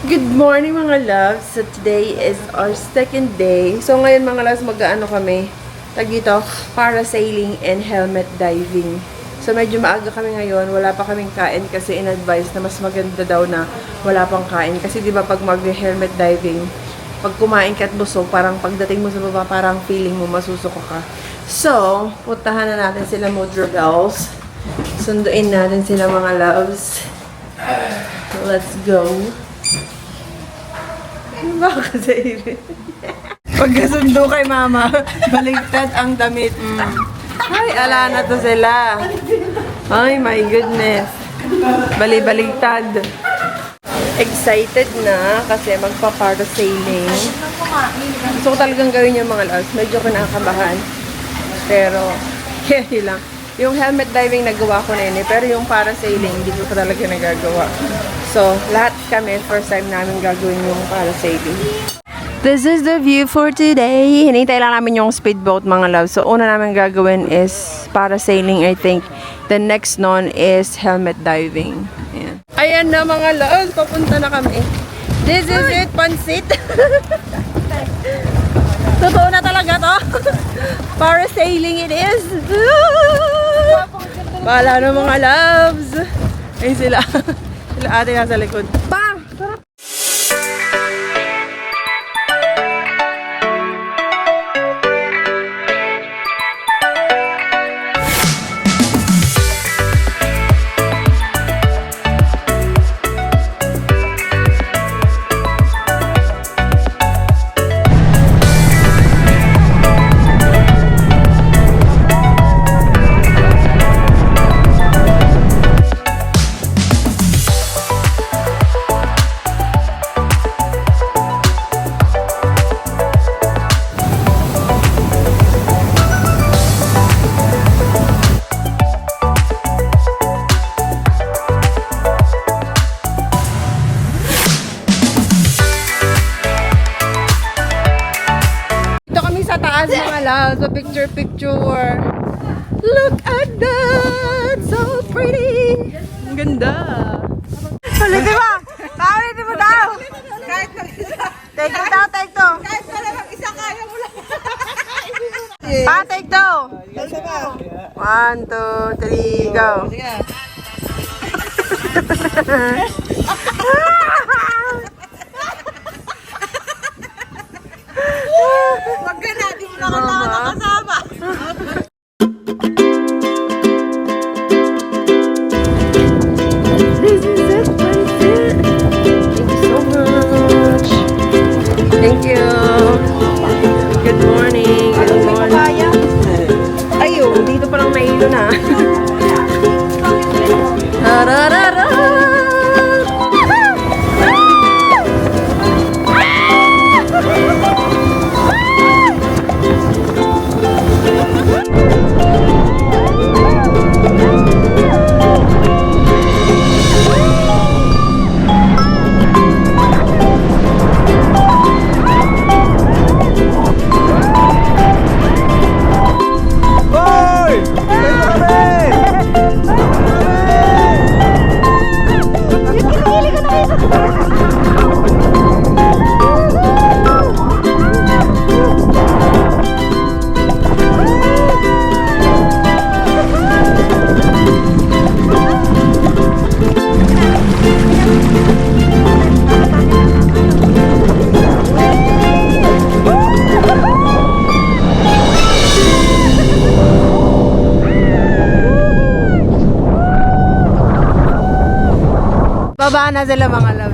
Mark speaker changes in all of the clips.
Speaker 1: Good morning mga loves. So today is our second day. So ngayon mga loves, mag-ano kami. Tag dito, parasailing and helmet diving. So medyo maaga kami ngayon. Wala pa kaming kain kasi in-advise na mas maganda daw na wala pang kain. Kasi di ba pag mag-helmet diving, pag kumain ka at busog, parang pagdating mo sa baba, parang feeling mo masusuko ka. So, puntahan na natin sila Mojo Girls. Sunduin natin sila mga loves. Let's go. Ano ba kasi Pagkasundo kay mama, baligtad ang damit. Mm. Ay, ala na to sila. Ay, my goodness. Bali-baligtad. Excited na kasi magpa-parasailing. Gusto ko talagang gawin yung mga loves. Medyo kinakabahan. Pero, yun lang. Yung helmet diving nagawa ko na yun eh. Pero yung parasailing, hindi ko talaga nagagawa. So, lahat kami, first time namin gagawin yung parasailing. This is the view for today. Hinintay lang namin yung speedboat mga love. So, una namin gagawin is parasailing, I think. The next nun is helmet diving. Ayan. Ayan na mga love. Papunta na kami. This is it, pansit. Totoo na talaga to. Parasailing it is. Bahala na mga loves. Ayun sila. Ate nasa likod. Bang! Sa taas mga loves. So picture picture. Look at that! So pretty! Ang ganda! Ulitin mo! Paulitin mo daw!
Speaker 2: Kahit.
Speaker 1: Take it daw, take two!
Speaker 2: Kahit na lang isa kaya mo lang.
Speaker 1: Pa, take
Speaker 2: pa.
Speaker 1: One, two, three, go!
Speaker 2: Sige. खाना जला Bangla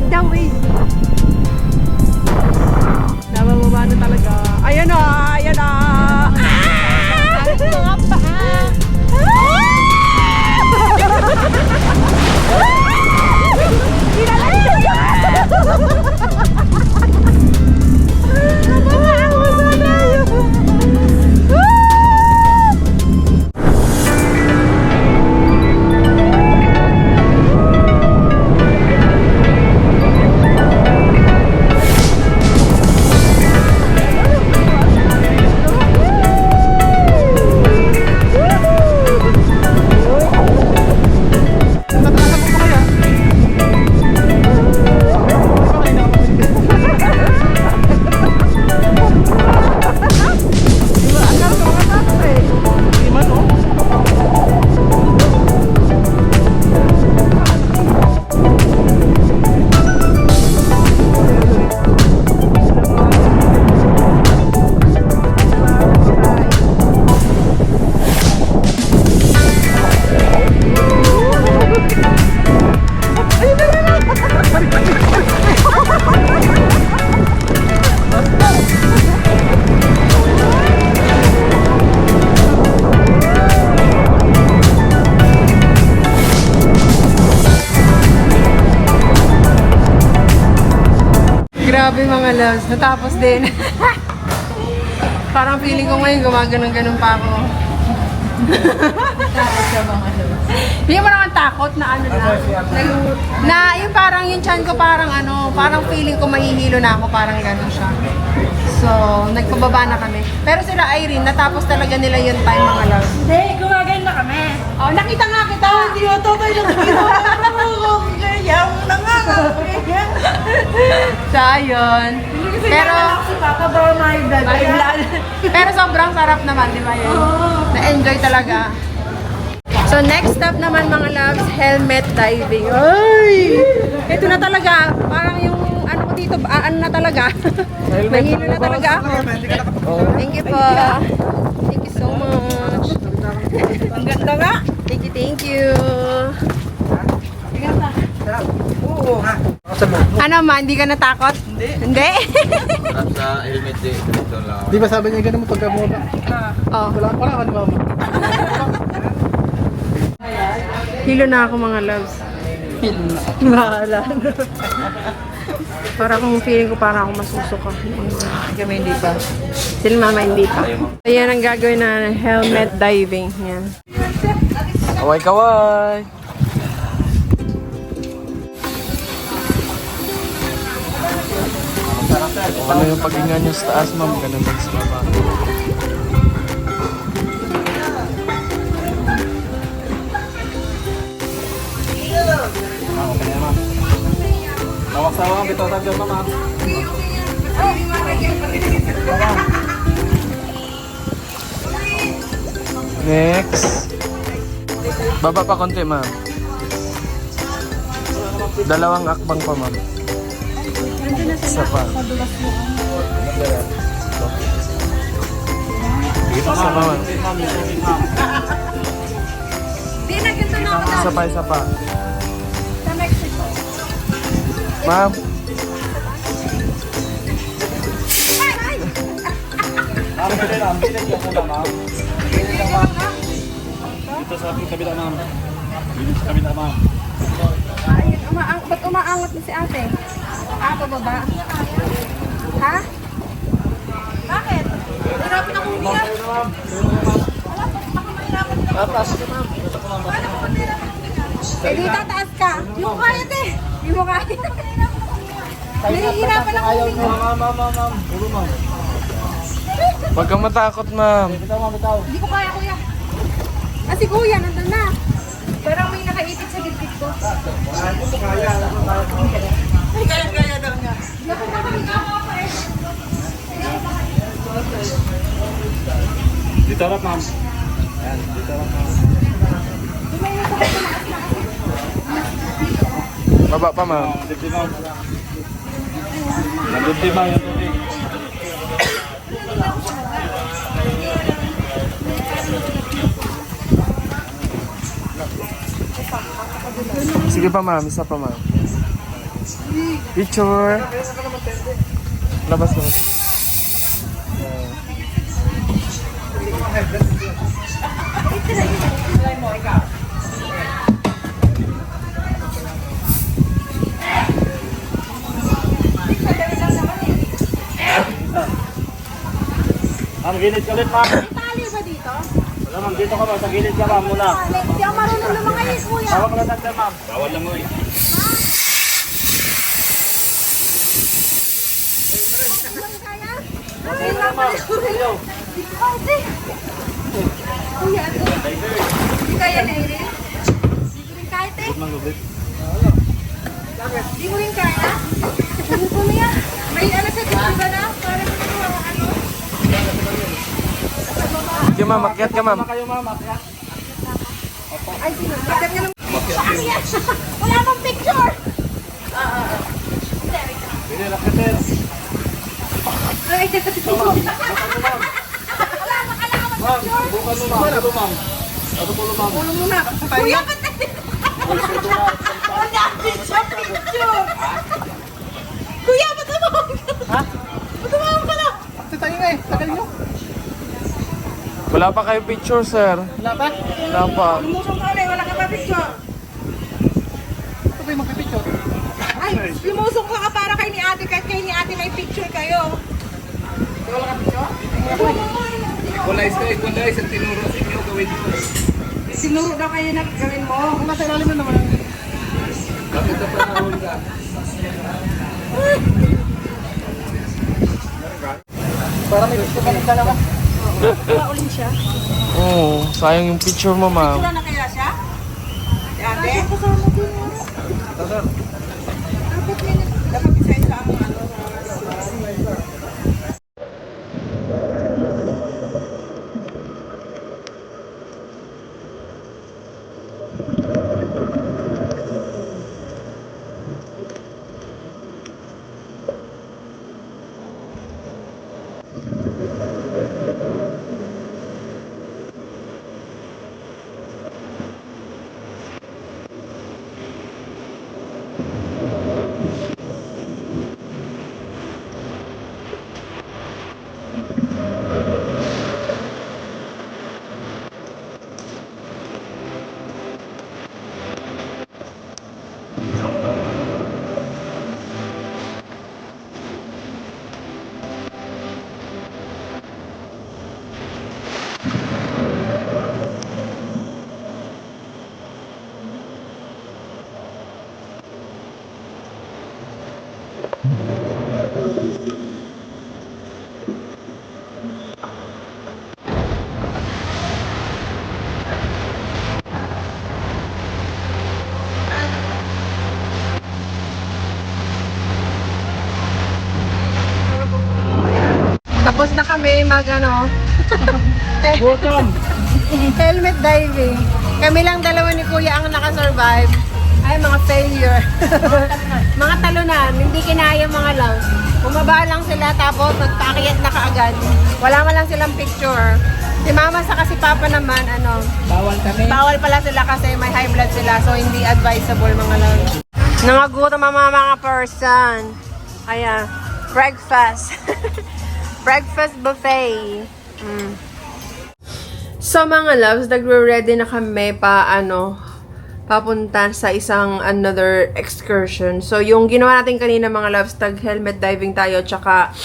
Speaker 2: ganun?
Speaker 1: Wave daw, Grabe mga loves. Natapos din. Parang feeling ko ngayon gumaganon-ganon pa ako. Hindi mo naman takot na ano na. Na yung parang yung chan ko parang ano, parang feeling ko mahihilo na ako, parang gano'n siya. So, nagpababa na kami. Pero sila Irene, natapos talaga nila yung time mga loves.
Speaker 2: Hindi, gumaganda kami.
Speaker 1: Oh, nakita nga kita.
Speaker 2: Hindi ko to tayo nakikita. Kaya mo na nga.
Speaker 1: Siya, yun. Pero,
Speaker 2: si Papa ba may blood.
Speaker 1: Pero sobrang sarap naman, di ba yun? Na-enjoy talaga. So next step naman mga loves, helmet diving. Ay! Ito na talaga, parang yung ano ko dito, ah, ano na talaga. Mahilo na talaga ako. Thank you po. Thank you so much.
Speaker 2: Ang ganda nga.
Speaker 1: Thank you, thank you. Ano ma, hindi ka natakot? Hindi. Hindi?
Speaker 3: Sa helmet din, ito lang.
Speaker 4: Di ba sabi niya ganun mo pagka bumaba?
Speaker 1: oh.
Speaker 4: Wala, wala ka di ba?
Speaker 1: Hilo na ako mga loves. Bahala na. para kung feeling ko para ako masusuka.
Speaker 2: Kami hindi pa.
Speaker 1: Sila mama hindi pa. Ayan ang gagawin na helmet diving. Yan.
Speaker 3: Kaway kaway!
Speaker 4: Ano yung paghinga niyo sa taas, ma'am? Ganun din sa baba. Tawag sa mga bitaw tayo, ma'am. Next. Baba pa konti, ma'am. Dalawang akbang pa, ma'am. Isa pa. Isa pa, ma'am. Isa pa, isa pa. Ma'am. Dito sa kabila, ma'am. Dito sa kabila, ma'am.
Speaker 1: Umaang, ba't umaangat na si ate? Ah, pababa. Ha? Bakit? Hirapan ako umiyak. Eh, di tataas ka. Hindi mo kaya, te. Hindi mo kaya. Nahihirapan ako umiyak.
Speaker 4: Ma'am, ma'am, ma'am, ma'am. Ulo, ma'am. Huwag kang matakot, ma'am.
Speaker 1: Hindi ko kaya, kuya. Ah, si kuya, nandun na. Pero may nakaipit sa dibdib ko.
Speaker 4: Dito harap, ma'am. Ayan, dito harap, ma'am. Baba pa, ma'am. Dibdib, ma'am. Tubig. Sige pa ma'am, isa pa ma'am. Picture. Labas mo.
Speaker 5: Ma'am, gilid ka ulit, ma'am.
Speaker 2: Tali ba dito?
Speaker 5: Wala, ma'am. Dito ka, ma'am. Sa gilid ka, ma'am, muna.
Speaker 2: Hindi ako marunong lumangay, kuya.
Speaker 5: Tawag lang ma'am. Bawal lang mo
Speaker 2: Ay, ma'am. Ate. Kuya, ate. Hindi kaya na Irene? Hindi ko rin kaya, ate. Hindi mo rin kaya? Hindi ko na yan. May ano sa dito ba na? Para sa mga ano?
Speaker 4: Sige ma'am, makyat ka ma'am.
Speaker 5: Kayo, ma'am. Akyat.
Speaker 2: Ay, sino? Bakit ka? Akyat! Wala pang picture!
Speaker 5: Sige, lakit, sir.
Speaker 2: Makalaman
Speaker 5: Ma'am, bukan mo, ma'am. Ano, ma'am? Ano po, ma'am?
Speaker 2: Kuya, ba't Wala, picture, picture! Kuya, ba't tumawag ka? Ha? Ba't tumawag ka na?
Speaker 4: Wala pa kayo picture, sir. Wala pa? Wala pa.
Speaker 2: Lumusong ka ulit, wala ka pa picture.
Speaker 5: Ito ba yung magpipicture?
Speaker 2: Ay, lumusong ka ka para kay ni ate, kahit kay ni ate may picture kayo.
Speaker 5: Wala ka picture?
Speaker 3: Kulay sa tinuro sa inyo gawin mo.
Speaker 2: Sinuro daw kayo na gawin mo.
Speaker 5: Kung nasa ilalim na naman.
Speaker 3: Bakit ka pa nahuli ka?
Speaker 5: Para may gusto ka ng dalawa.
Speaker 2: Paulin siya.
Speaker 4: Oo, sayang yung picture mo, ma'am.
Speaker 2: Wala na kaya siya? Si ate?
Speaker 5: Ito, sir.
Speaker 2: Dapat isa-isa ang ano. Tapos na kami mag ano.
Speaker 5: Welcome.
Speaker 2: Helmet diving. Kami lang dalawa ni Kuya ang nakasurvive. Ay, mga failure. mga talunan. Hindi kinaya mga loves. Bumaba lang sila tapos nagpakiyat na kaagad. Wala man lang silang picture. Si mama sa si papa naman, ano,
Speaker 5: Bawal kami.
Speaker 2: bawal pala sila kasi may high blood sila. So, hindi advisable mga loves. Nangagutom ang mga mga person. Ayan. Breakfast. Breakfast buffet. Mm.
Speaker 1: So mga loves, nagre-ready na kami pa ano, papunta sa isang another excursion. So yung ginawa natin kanina mga loves, tag helmet diving tayo, tsaka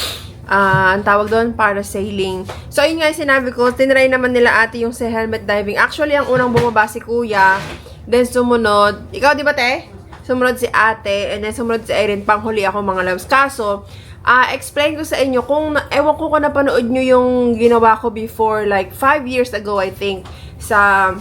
Speaker 1: ah, ang tawag doon, parasailing. So ayun nga sinabi ko, tinry naman nila ate yung sa helmet diving. Actually, ang unang bumaba si kuya, then sumunod, ikaw di ba te? Sumunod si ate, and then sumunod si Erin, panghuli ako mga loves. Kaso, ah explain ko sa inyo kung ewan ko kung napanood nyo yung ginawa ko before like 5 years ago I think sa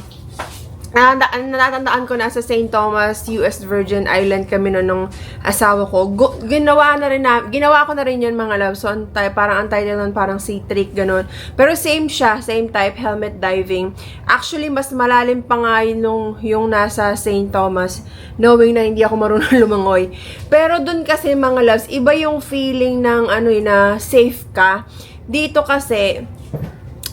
Speaker 1: Natandaan, natatandaan ko na sa St. Thomas, US Virgin Island kami noon nung asawa ko. Gu- ginawa na rin na, ginawa ko na rin yun mga love. So, ang, ty- parang ang title nun, parang sea trick, ganun. Pero same siya, same type, helmet diving. Actually, mas malalim pa nga yun nung, yung nasa St. Thomas, knowing na hindi ako marunong lumangoy. Pero dun kasi mga loves, iba yung feeling ng ano yun, na safe ka. Dito kasi,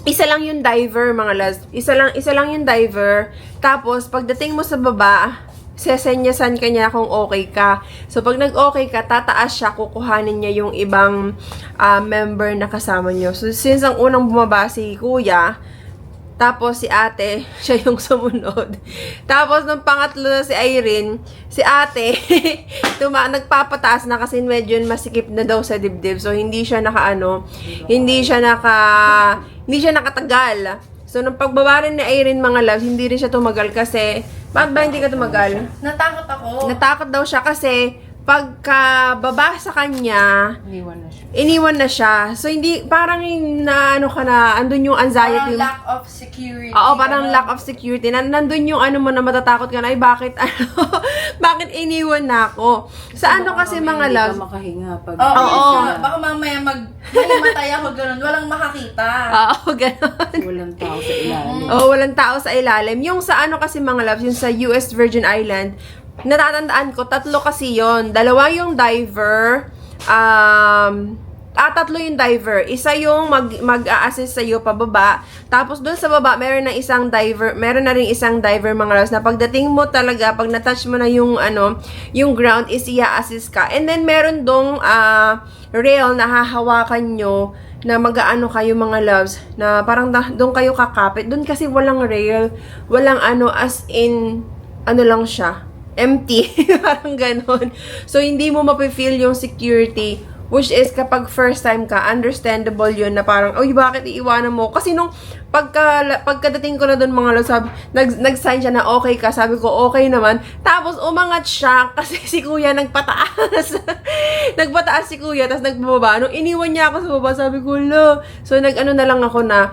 Speaker 1: isa lang yung diver, mga lads. Isa lang, isa lang yung diver. Tapos, pagdating mo sa baba, sesenyasan ka niya kung okay ka. So, pag nag-okay ka, tataas siya, kukuhanin niya yung ibang ah, member na kasama niyo. So, since ang unang bumaba si kuya, tapos si ate, siya yung sumunod. Tapos nung pangatlo na si Irene, si ate, tuma nagpapataas na kasi medyo masikip na daw sa dibdib. So hindi siya nakaano, hindi siya naka hindi siya nakatagal. So nung pagbaba rin ni Irene mga loves, hindi rin siya tumagal kasi bakit ba hindi ka tumagal?
Speaker 6: Natakot ako.
Speaker 1: Natakot daw siya kasi pagka baba sa kanya,
Speaker 2: Iniwan na.
Speaker 1: Iniwan na siya. So hindi parang yung na ano ka na andun yung
Speaker 6: Parang
Speaker 1: anxiety.
Speaker 6: lack of security.
Speaker 1: Oo, parang
Speaker 6: Ganun.
Speaker 1: lack of security. Nan nandun yung ano mo na matatakot ka na, ay bakit ano, bakit iniwan na ako? Sa ano kasi mga loves,
Speaker 2: makahinga pag...
Speaker 6: Oo,
Speaker 1: Oo.
Speaker 6: baka, baka mamaya mag mahimatay ako ganun. Walang makakita.
Speaker 1: oo, ganon.
Speaker 2: Walang tao sa ilalim.
Speaker 1: Oo, walang tao sa ilalim. Yung sa ano kasi mga loves, yung sa US Virgin Island, natatandaan ko, tatlo kasi yon Dalawa yung diver, um, ah, tatlo yung diver. Isa yung mag, mag-a-assist sa'yo pababa. Tapos doon sa baba, meron na isang diver, meron na rin isang diver mga loves, na pagdating mo talaga, pag na-touch mo na yung ano, yung ground, is i-assist ka. And then meron dong ah, rail na hahawakan nyo na mag-aano kayo mga loves, na parang doon kayo kakapit. Doon kasi walang rail, walang ano, as in, ano lang siya, empty. parang ganon. So, hindi mo mapifeel yung security Which is, kapag first time ka, understandable yun na parang, uy, bakit iiwanan mo? Kasi nung pagka, pagkadating ko na doon mga lo, sabi, nag, nag-sign siya na okay ka, sabi ko, okay naman. Tapos, umangat siya kasi si kuya nagpataas. nagpataas si kuya, tapos nagbababa. Nung iniwan niya ako sa baba, sabi ko, lo. So, nag-ano na lang ako na,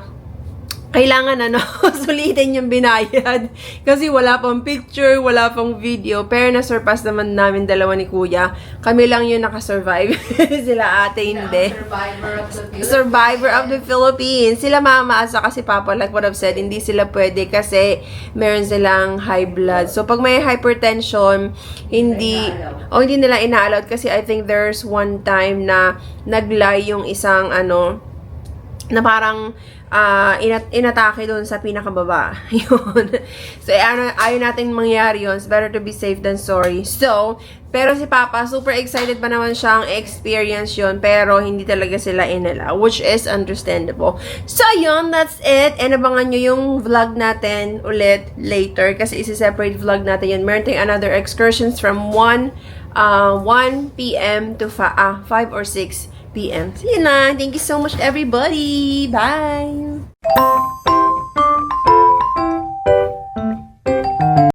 Speaker 1: kailangan ano, sulitin yung binayad. Kasi wala pang picture, wala pang video. Pero na-surpass naman namin dalawa ni kuya. Kami lang yung nakasurvive. Sila ate hindi.
Speaker 6: Survivor of the Philippines.
Speaker 1: Survivor of the Philippines. Sila mama at saka si papa, like what I've said, hindi sila pwede kasi meron silang high blood. So, pag may hypertension, hindi, o hindi nila ina-allowed kasi I think there's one time na naglay yung isang ano, na parang inat inatake doon sa pinakababa. Yun. So, eh, ano, ayaw natin mangyari yun. It's better to be safe than sorry. So, pero si Papa, super excited pa naman siyang experience yun. Pero, hindi talaga sila inala. Which is understandable. So, yun. That's it. And abangan nyo yung vlog natin ulit later. Kasi isi-separate vlog natin yun. Meron tayong another excursions from 1 uh, 1 p.m. to fa- ah, 5 or 6 p.m. So, yun lang. Thank you so much, everybody. Bye!